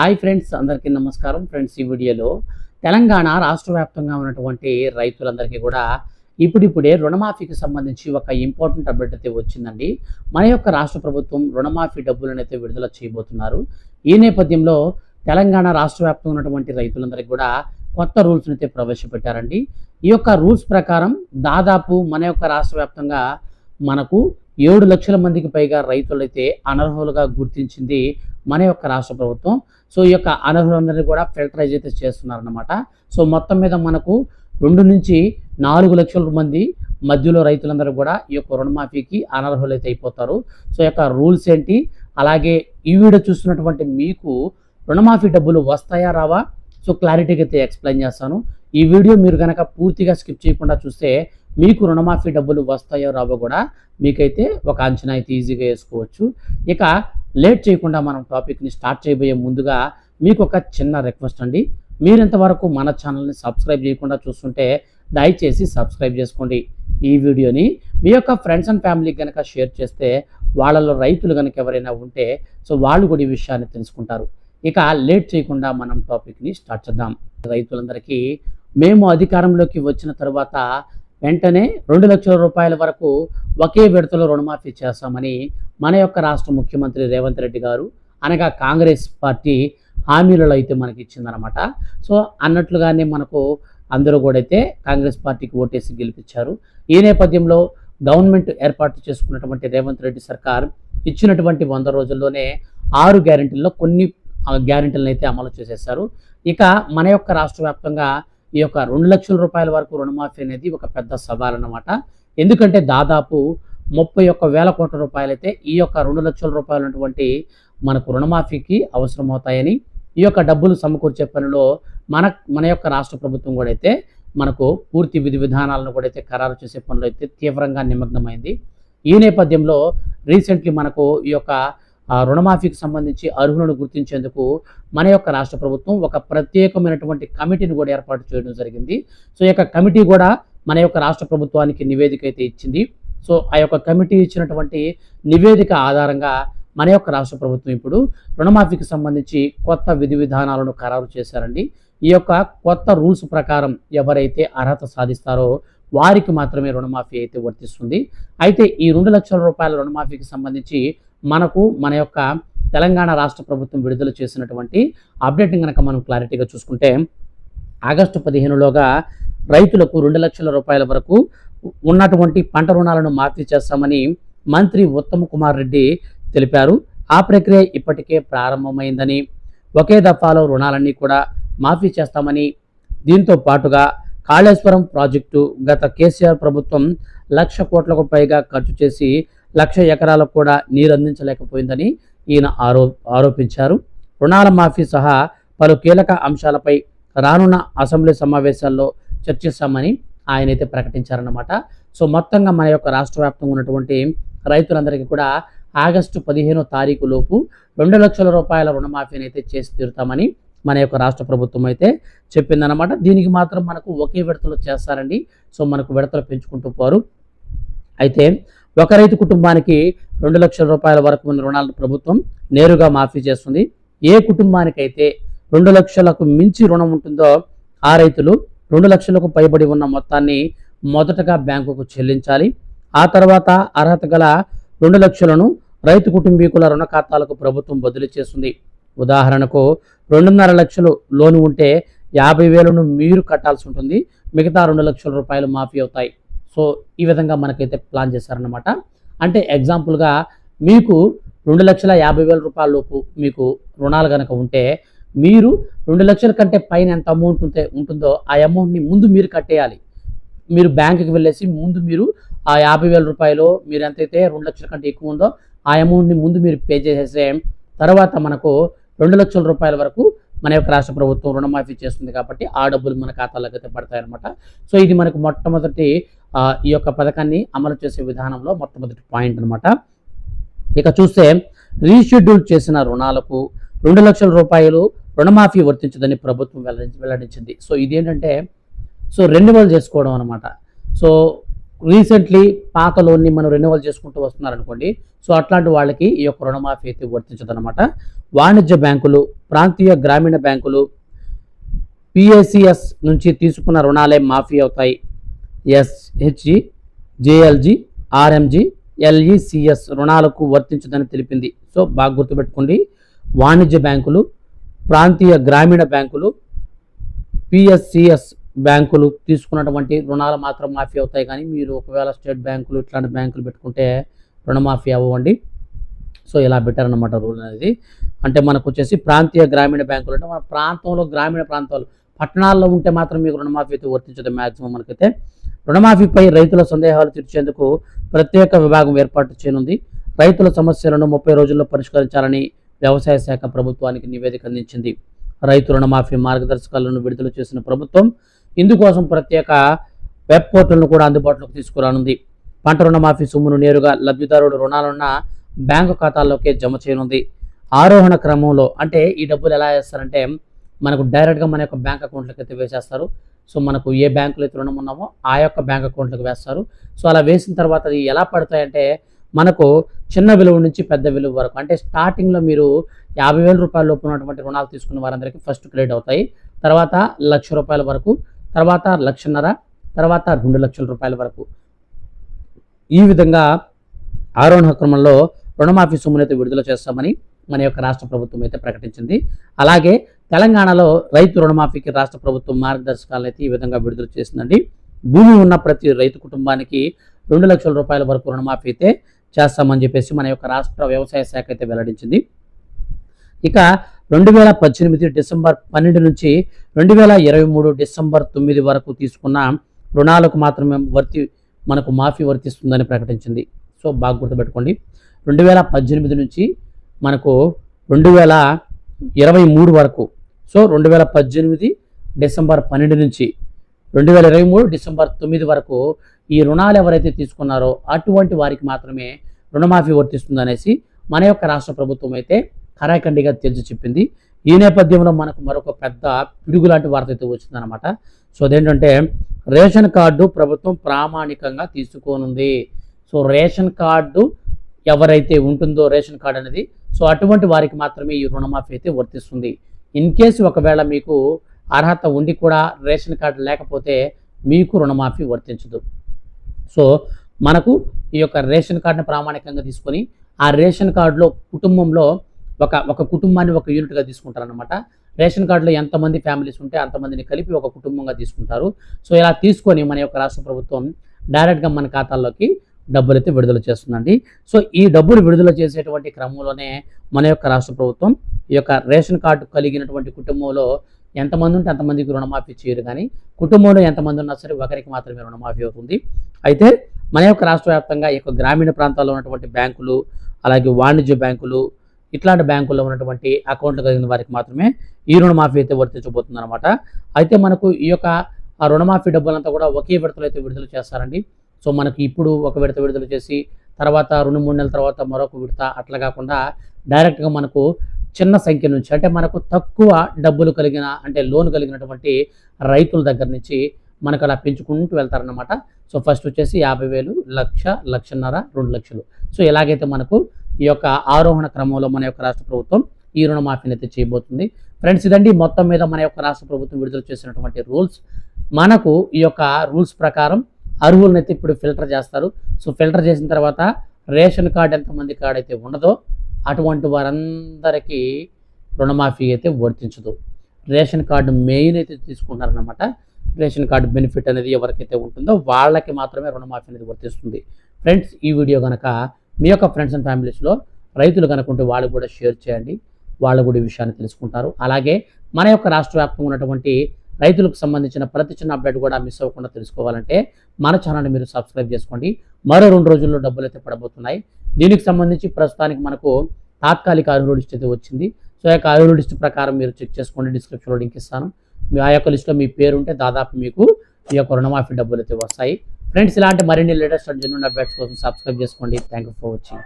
Hi friends అందరికీ నమస్కారం. Friends ఈ వీడియోలో తెలంగాణ రాష్ట్ర వ్యాప్తంగా ఉన్నటువంటి రైతులందరికీ కూడా ఇప్పుడిప్పుడే రుణమాఫీకి సంబంధించి ఒక ఇంపార్టెంట్ అప్డేట్ అయితే వచ్చిందండి. మన యొక్క రాష్ట్ర ప్రభుత్వం రుణమాఫీ డబ్బులను అయితే విడుదల చేయబోతున్నారు. ఈ నేపథ్యంలో తెలంగాణ రాష్ట్ర వ్యాప్తంగా ఉన్నటువంటి రైతులందరికీ కూడా కొత్త రూల్స్ని అయితే ప్రవేశపెట్టారండి. ఈ యొక్క రూల్స్ ప్రకారం దాదాపు మన యొక్క రాష్ట్ర వ్యాప్తంగా మనకు ఏడు లక్షల మందికి పైగా రైతులైతే అనర్హులుగా గుర్తించింది మన యొక్క రాష్ట్ర ప్రభుత్వం. సో ఈ యొక్క అనర్హులందరినీ కూడా ఫిల్టరైజ్ అయితే చేస్తున్నారన్నమాట. సో మొత్తం మీద మనకు రెండు నుంచి నాలుగు లక్షల మంది మధ్యలో రైతులందరూ కూడా ఈ యొక్క రుణమాఫీకి అనర్హులైతే అయిపోతారు. సో ఈ యొక్క రూల్స్ ఏంటి? అలాగే ఈ వీడియో చూస్తున్నటువంటి మీకు రుణమాఫీ డబ్బులు వస్తాయా రావా? సో క్లారిటీగా అయితే ఎక్స్ప్లెయిన్ చేస్తాను. ఈ వీడియో మీరు కనుక పూర్తిగా స్కిప్ చేయకుండా చూస్తే మీకు రుణమాఫీ డబ్బులు వస్తాయో రావో కూడా మీకైతే ఒక అంచనా అయితే ఈజీగా వేసుకోవచ్చు. ఇక లేట్ చేయకుండా మనం టాపిక్ని స్టార్ట్ చేయబోయే ముందుగా మీకు ఒక చిన్న రిక్వెస్ట్ అండి. మీరింతవరకు మన ఛానల్ని సబ్స్క్రైబ్ చేయకుండా చూస్తుంటే దయచేసి సబ్స్క్రైబ్ చేసుకోండి. ఈ వీడియోని మీ యొక్క ఫ్రెండ్స్ అండ్ ఫ్యామిలీకి కనుక షేర్ చేస్తే వాళ్ళలో రైతులు కనుక ఎవరైనా ఉంటే సో వాళ్ళు కూడా ఈ విషయాన్ని తెలుసుకుంటారు. ఇక లేట్ చేయకుండా మనం టాపిక్ని స్టార్ట్ చేద్దాం. రైతులందరికీ మేము అధికారంలోకి వచ్చిన తర్వాత వెంటనే రెండు లక్షల రూపాయల వరకు ఒకే విడతలో రుణమాఫీ చేస్తామని మన యొక్క రాష్ట్ర ముఖ్యమంత్రి రేవంత్ రెడ్డి గారు అనగా కాంగ్రెస్ పార్టీ హామీలలో అయితే మనకి ఇచ్చిందనమాట సో అన్నట్లుగానే మనకు అందరూ కూడా అయితే కాంగ్రెస్ పార్టీకి ఓటేసి గెలిపించారు. ఈ నేపథ్యంలో గవర్నమెంట్ ఏర్పాటు చేసుకున్నటువంటి రేవంత్ రెడ్డి సర్కార్ ఇచ్చినటువంటి వంద రోజుల్లోనే ఆరు గ్యారెంటీల్లో కొన్ని గ్యారెంటీలను అయితే అమలు చేసేసారు ఇక మన యొక్క రాష్ట్ర వ్యాప్తంగా ఈ యొక్క రెండు లక్షల రూపాయల వరకు రుణమాఫీ అనేది ఒక పెద్ద సవాల్ అన్నమాట. ఎందుకంటే దాదాపు ముప్పై ఒక్క వేల కోట్ల రూపాయలైతే ఈ యొక్క రెండు లక్షల రూపాయలు ఉన్నటువంటి మనకు రుణమాఫీకి అవసరమవుతాయని ఈ యొక్క డబ్బులు సమకూర్చే పనిలో మన మన యొక్క రాష్ట్ర ప్రభుత్వం కూడా అయితే మనకు పూర్తి విధి విధానాలను కూడా అయితే ఖరారు చేసే పనులు అయితే తీవ్రంగా నిమగ్నమైంది. ఈ నేపథ్యంలో రీసెంట్లీ మనకు ఈ యొక్క రుణమాఫీకి సంబంధించి అర్హులను గుర్తించేందుకు మన యొక్క రాష్ట్ర ప్రభుత్వం ఒక ప్రత్యేకమైనటువంటి కమిటీని కూడా ఏర్పాటు చేయడం జరిగింది. సో ఈ యొక్క కమిటీ కూడా మన యొక్క రాష్ట్ర ప్రభుత్వానికి నివేదిక అయితే ఇచ్చింది. సో ఆ యొక్క కమిటీ ఇచ్చినటువంటి నివేదిక ఆధారంగా మన యొక్క రాష్ట్ర ప్రభుత్వం ఇప్పుడు రుణమాఫీకి సంబంధించి కొత్త విధి విధానాలను ఖరారు చేశారండి. ఈ యొక్క కొత్త రూల్స్ ప్రకారం ఎవరైతే అర్హత సాధిస్తారో వారికి మాత్రమే రుణమాఫీ అయితే వర్తిస్తుంది. అయితే ఈ రెండు లక్షల రూపాయల రుణమాఫీకి సంబంధించి మనకు మన యొక్క తెలంగాణ రాష్ట్ర ప్రభుత్వం విడుదల చేసినటువంటి అప్డేట్ని కనుక మనం క్లారిటీగా చూసుకుంటే ఆగస్టు పదిహేనులోగా రైతులకు రెండు లక్షల రూపాయల వరకు ఉన్నటువంటి పంట రుణాలను మాఫీ చేస్తామని మంత్రి ఉత్తమ్ కుమార్ రెడ్డి తెలిపారు. ఆ ప్రక్రియ ఇప్పటికే ప్రారంభమైందని ఒకే దఫాలో రుణాలన్నీ కూడా మాఫీ చేస్తామని దీంతో పాటుగా కాళేశ్వరం ప్రాజెక్టు గత కేసీఆర్ ప్రభుత్వం లక్ష కోట్లకు పైగా ఖర్చు చేసి లక్ష ఎకరాలకు కూడా నీరు అందించలేకపోయిందని ఈయన ఆరో ఆరోపించారు. రుణాల మాఫీ సహా పలు కీలక అంశాలపై రానున్న అసెంబ్లీ సమావేశాల్లో చర్చిస్తామని ఆయన అయితే ప్రకటించారన్నమాట. సో మొత్తంగా మన యొక్క రాష్ట్ర వ్యాప్తంగా ఉన్నటువంటి రైతులందరికీ కూడా ఆగస్టు పదిహేనో తారీఖు లోపు రెండు లక్షల రూపాయల రుణమాఫీని అయితే చేసి తీరుతామని మన యొక్క రాష్ట్ర ప్రభుత్వం అయితే చెప్పిందనమాట దీనికి మాత్రం మనకు ఒకే విడతలు చేస్తారండి. సో మనకు విడతలు పెంచుకుంటూ పోరు. అయితే ఒక రైతు కుటుంబానికి రెండు లక్షల రూపాయల వరకు ఉన్న రుణాలను ప్రభుత్వం నేరుగా మాఫీ చేస్తుంది. ఏ కుటుంబానికైతే రెండు లక్షలకు మించి రుణం ఉంటుందో ఆ రైతులు రెండు లక్షలకు పైబడి ఉన్న మొత్తాన్ని మొదటగా బ్యాంకుకు చెల్లించాలి. ఆ తర్వాత అర్హత గల రెండు లక్షలను రైతు కుటుంబీకుల రుణ ఖాతాలకు ప్రభుత్వం బదిలీ చేస్తుంది. ఉదాహరణకు రెండున్నర లక్షలు లోను ఉంటే యాభై వేలను మీరు కట్టాల్సి ఉంటుంది. మిగతా రెండు లక్షల రూపాయలు మాఫీ అవుతాయి. సో ఈ విధంగా మనకైతే ప్లాన్ చేశారనమాట అంటే ఎగ్జాంపుల్గా మీకు రెండు లక్షల యాభై వేల రూపాయల లోపు మీకు రుణాలు కనుక ఉంటే మీరు రెండు లక్షల కంటే పైన ఎంత అమౌంట్ ఉంటే ఉంటుందో ఆ అమౌంట్ని ముందు మీరు కట్టేయాలి. మీరు బ్యాంకుకి వెళ్ళేసి ముందు మీరు ఆ యాభై వేల రూపాయలు మీరు ఎంతైతే రెండు లక్షల కంటే ఎక్కువ ఉందో ఆ అమౌంట్ని ముందు మీరు పే చేసేసే తర్వాత మనకు రెండు లక్షల రూపాయల వరకు మన యొక్క రాష్ట్ర ప్రభుత్వం రుణమాఫీ చేస్తుంది కాబట్టి ఆ డబ్బులు మన ఖాతాలోకి అయితే పడతాయి అనమాట సో ఇది మనకు మొట్టమొదటి ఈ యొక్క పథకాన్ని అమలు చేసే విధానంలో మొట్టమొదటి పాయింట్ అనమాట ఇక చూస్తే రీషెడ్యూల్ చేసిన రుణాలకు రెండు లక్షల రూపాయలు రుణమాఫీ వర్తించదని ప్రభుత్వం వెల్లడించింది. సో ఇదేంటంటే సో రెన్యువల్ చేసుకోవడం అనమాట సో రీసెంట్లీ పాత లోన్ని మనం రెన్యువల్ చేసుకుంటూ వస్తున్నారనుకోండి సో అట్లాంటి వాళ్ళకి ఈ యొక్క రుణమాఫీ అయితే వర్తించదు అనమాట వాణిజ్య బ్యాంకులు ప్రాంతీయ గ్రామీణ బ్యాంకులు పిఎస్సిఎస్ నుంచి తీసుకున్న రుణాలే మాఫీ అవుతాయి. ఎస్హెచ్ఈ జేఎల్జీ ఆర్ఎంజీ ఎల్ఈసిఎస్ రుణాలకు వర్తించదని తెలిపింది. సో బాగా గుర్తుపెట్టుకోండి. వాణిజ్య బ్యాంకులు ప్రాంతీయ గ్రామీణ బ్యాంకులు పిఎస్సిఎస్ బ్యాంకులు తీసుకున్నటువంటి రుణాలు మాత్రం మాఫీ అవుతాయి. కానీ మీరు ఒకవేళ స్టేట్ బ్యాంకులు ఇట్లాంటి బ్యాంకులు పెట్టుకుంటే రుణమాఫీ అవ్వండి సో ఇలా పెట్టారన్నమాట రూల్ అనేది. అంటే మనకు వచ్చేసి ప్రాంతీయ గ్రామీణ బ్యాంకులు అంటే మన ప్రాంతంలో గ్రామీణ ప్రాంతాలు పట్టణాల్లో ఉంటే మాత్రం మీకు రుణమాఫీ అయితే వర్తించదు మ్యాక్సిమం మనకైతే. రుణమాఫీపై రైతుల సందేహాలు తీర్చేందుకు ప్రత్యేక విభాగం ఏర్పాటు చేయనుంది. రైతుల సమస్యలను ముప్పై రోజుల్లో పరిష్కరించాలని వ్యవసాయ శాఖ ప్రభుత్వానికి నివేదిక అందించింది. రైతు రుణమాఫీ మార్గదర్శకాలను విడుదల చేసిన ప్రభుత్వం ఇందుకోసం ప్రత్యేక వెబ్ పోర్టల్ను కూడా అందుబాటులోకి తీసుకురానుంది. పంట రుణమాఫీ సొమ్మును నేరుగా లబ్ధిదారుడు రుణాలున్న బ్యాంకు ఖాతాల్లోకే జమ చేయనుంది. ఆరోహణ క్రమంలో అంటే ఈ డబ్బులు ఎలా వేస్తారంటే మనకు డైరెక్ట్గా మన యొక్క బ్యాంక్ అకౌంట్లోకి అయితే వేసేస్తారు. సో మనకు ఏ బ్యాంకులో అయితే రుణం ఉన్నామో ఆ యొక్క బ్యాంక్ అకౌంట్లోకి వేస్తారు. సో అలా వేసిన తర్వాత అది ఎలా పడతాయంటే మనకు చిన్న విలువ నుంచి పెద్ద విలువ వరకు అంటే స్టార్టింగ్లో మీరు యాభై వేల రూపాయల లోపు ఉన్నటువంటి రుణాలు తీసుకున్న వారందరికీ ఫస్ట్ క్రెడిట్ అవుతాయి. తర్వాత లక్ష రూపాయల వరకు తర్వాత లక్షన్నర తర్వాత రెండు లక్షల రూపాయల వరకు. ఈ విధంగా ఆరోహణ క్రమంలో రుణమాఫీ సొమ్మునైతే విడుదల చేస్తామని మన యొక్క రాష్ట్ర ప్రభుత్వం అయితే ప్రకటించింది. అలాగే తెలంగాణలో రైతు రుణమాఫీకి రాష్ట్ర ప్రభుత్వం మార్గదర్శకాలను అయితే ఈ విధంగా విడుదల చేసిందండి. భూమి ఉన్న ప్రతి రైతు కుటుంబానికి రెండు లక్షల రూపాయల వరకు రుణమాఫీ అయితే చేస్తామని చెప్పేసి మన యొక్క రాష్ట్ర వ్యవసాయ శాఖ అయితే వెల్లడించింది. ఇక రెండు వేల పద్దెనిమిది డిసెంబర్ పన్నెండు నుంచి రెండు వేల ఇరవై మూడు డిసెంబర్ తొమ్మిది వరకు తీసుకున్న రుణాలకు మాత్రమే వర్తి మనకు మాఫీ వర్తిస్తుందని ప్రకటించింది. సో బాగా గుర్తుపెట్టుకోండి. రెండు వేల పద్దెనిమిది నుంచి మనకు రెండు వేల ఇరవై మూడు వరకు సో రెండు వేల పద్దెనిమిది డిసెంబర్ పన్నెండు నుంచి రెండు వేల ఇరవై మూడు డిసెంబర్ తొమ్మిది వరకు ఈ రుణాలు ఎవరైతే తీసుకున్నారో అటువంటి వారికి మాత్రమే రుణమాఫీ వర్తిస్తుందనేసి మన యొక్క రాష్ట్ర ప్రభుత్వం అయితే ఖరాఖండిగా తేల్చి చెప్పింది. ఈ నేపథ్యంలో మనకు మరొక పెద్ద పిడుగు లాంటి వార్త అయితే వచ్చిందనమాట సో అదేంటంటే రేషన్ కార్డు ప్రభుత్వం ప్రామాణికంగా తీసుకోనుంది. సో రేషన్ కార్డు ఎవరైతే ఉంటుందో రేషన్ కార్డు అనేది సో అటువంటి వారికి మాత్రమే ఈ రుణమాఫీ అయితే వర్తిస్తుంది. ఇన్ కేసు ఒకవేళ మీకు అర్హత ఉండి కూడా రేషన్ కార్డు లేకపోతే మీకు రుణమాఫీ వర్తించదు. సో మనకు ఈ యొక్క రేషన్ కార్డుని ప్రామాణికంగా తీసుకొని ఆ రేషన్ కార్డులో కుటుంబంలో ఒక ఒక కుటుంబాన్ని ఒక యూనిట్గా తీసుకుంటారనమాట రేషన్ కార్డులో ఎంతమంది ఫ్యామిలీస్ ఉంటే అంతమందిని కలిపి ఒక కుటుంబంగా తీసుకుంటారు. సో ఇలా తీసుకొని మన యొక్క రాష్ట్ర ప్రభుత్వం డైరెక్ట్గా మన ఖాతాల్లోకి డబ్బులైతే విడుదల చేస్తుందండి. సో ఈ డబ్బులు విడుదల చేసేటువంటి క్రమంలోనే మన యొక్క రాష్ట్ర ప్రభుత్వం ఈ యొక్క రేషన్ కార్డు కలిగినటువంటి కుటుంబంలో ఎంతమంది ఉంటే అంతమందికి రుణమాఫీ చేయరు కానీ కుటుంబంలో ఎంతమంది ఉన్నా సరే ఒకరికి మాత్రమే రుణమాఫీ అవుతుంది. అయితే మన యొక్క రాష్ట్ర వ్యాప్తంగా ఈ యొక్క గ్రామీణ ప్రాంతాల్లో ఉన్నటువంటి బ్యాంకులు అలాగే వాణిజ్య బ్యాంకులు ఇట్లాంటి బ్యాంకుల్లో ఉన్నటువంటి అకౌంట్లు కలిగిన వారికి మాత్రమే ఈ రుణమాఫీ అయితే వర్తించబోతుంది అనమాట అయితే మనకు ఈ యొక్క ఆ రుణమాఫీ డబ్బులంతా కూడా ఒకే విడతలో అయితే విడుదల చేస్తారండి. సో మనకి ఇప్పుడు ఒక విడత విడుదల చేసి తర్వాత రెండు మూడు నెలల తర్వాత మరొక విడత అట్లా కాకుండా డైరెక్ట్గా మనకు చిన్న సంఖ్య నుంచి అంటే మనకు తక్కువ డబ్బులు కలిగిన అంటే లోన్ కలిగినటువంటి రైతుల దగ్గర నుంచి మనకు అలా పెంచుకుంటూ వెళ్తారనమాట సో ఫస్ట్ వచ్చేసి యాభై వేలు లక్ష లక్షన్నర రెండు లక్షలు. సో ఎలాగైతే మనకు ఈ యొక్క ఆరోహణ క్రమంలో మన యొక్క రాష్ట్ర ప్రభుత్వం ఈ రుణమాఫీని అయితే చేయబోతుంది. ఫ్రెండ్స్ ఇదండి మొత్తం మీద మన యొక్క రాష్ట్ర ప్రభుత్వం విడుదల చేసినటువంటి రూల్స్. మనకు ఈ యొక్క రూల్స్ ప్రకారం అర్హులను అయితే ఇప్పుడు ఫిల్టర్ చేస్తారు. సో ఫిల్టర్ చేసిన తర్వాత రేషన్ కార్డు ఎంతమంది కార్డు అయితే ఉండదో అటువంటి వారందరికీ రుణమాఫీ అయితే వర్తించదు. రేషన్ కార్డు మెయిన్ అయితే తీసుకుంటారనమాట రేషన్ కార్డు బెనిఫిట్ అనేది ఎవరికైతే ఉంటుందో వాళ్ళకి మాత్రమే రుణమాఫీ అనేది వర్తిస్తుంది. ఫ్రెండ్స్ ఈ వీడియో కనుక మీ యొక్క ఫ్రెండ్స్ అండ్ ఫ్యామిలీస్లో రైతులు కనుకుంటే వాళ్ళు కూడా షేర్ చేయండి. వాళ్ళు కూడా ఈ విషయాన్ని తెలుసుకుంటారు. అలాగే మన యొక్క రాష్ట్ర వ్యాప్తంగా ఉన్నటువంటి రైతులకు సంబంధించిన ప్రతి చిన్న అప్డేట్ కూడా మిస్ అవ్వకుండా తెలుసుకోవాలంటే మన ఛానల్ని మీరు సబ్స్క్రైబ్ చేసుకోండి. మరో రెండు రోజుల్లో డబ్బులు అయితే పడబోతున్నాయి. దీనికి సంబంధించి ప్రస్తుతానికి మనకు తాత్కాలిక అర్హుల లిస్ట్ అయితే వచ్చింది. సో ఆ యొక్క అర్హుల లిస్ట్ ప్రకారం మీరు చెక్ చేసుకోండి. డిస్క్రిప్షన్లో లింక్ ఇస్తాను. మీ ఆ యొక్క లిస్ట్లో మీ పేరు ఉంటే దాదాపు మీకు ఈ యొక్క రుణమాఫీ డబ్బులు అయితే వస్తాయి. ఫ్రెండ్స్ ఇలాంటి మరిన్ని లేటెస్ట్ జెన్యున్ అప్డేట్స్ కోసం సబ్స్క్రైబ్ చేసుకోండి. Thank you for watching.